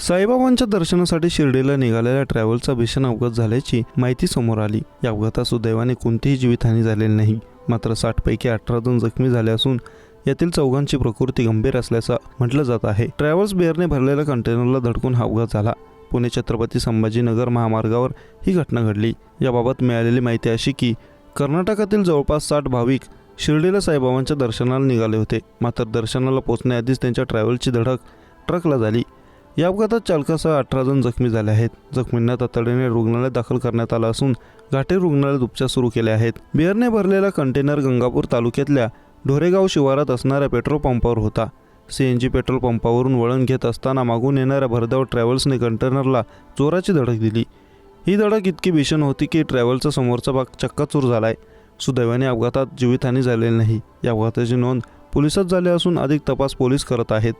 साईबाबांच्या दर्शनासाठी शिर्डीला निघालेल्या ट्रॅव्हलचा भीषण अपघात झाल्याची माहिती समोर आली. या अपघातात सुदैवाने कोणतीही जीवितहानी झालेली नाही. मात्र साठपैकी अठरा जण जखमी झाले असून यातील चौघांची प्रकृती गंभीर असल्याचं म्हटलं जात आहे. ट्रॅव्हल्स बिअरने भरलेल्या कंटेनरला धडकून हा अपघात झाला. पुणे छत्रपती संभाजीनगर महामार्गावर ही घटना घडली. याबाबत मिळालेली माहिती अशी की कर्नाटकातील जवळपास साठ भाविक शिर्डीला साईबाबांच्या दर्शनाला निघाले होते. मात्र दर्शनाला पोहोचण्याआधीच त्यांच्या ट्रॅव्हलची धडक ट्रकला झाली. या अपघातात चालकासह अठरा जण जखमी झाले आहेत. जखमींना तातडीने रुग्णालयात दाखल करण्यात आलं असून घाटे रुग्णालयात उपचार सुरू केले आहेत. बिअरने भरलेला कंटेनर गंगापूर तालुक्यातल्या ढोरेगाव शिवारात असणाऱ्या पेट्रोल पंपावर होता. सी एन जी पेट्रोल पंपावरून वळण घेत असताना मागून येणाऱ्या भरधाव ट्रॅव्हल्सने कंटेनरला जोराची धडक दिली. ही धडक इतकी भीषण होती की ट्रॅव्हलचा समोरचा भाग चक्काचूर झालाय. सुदैवाने अपघातात जीवितहानी झालेली नाही. या अपघाताची नोंद पोलिसात झाली असून अधिक तपास पोलीस करत आहेत.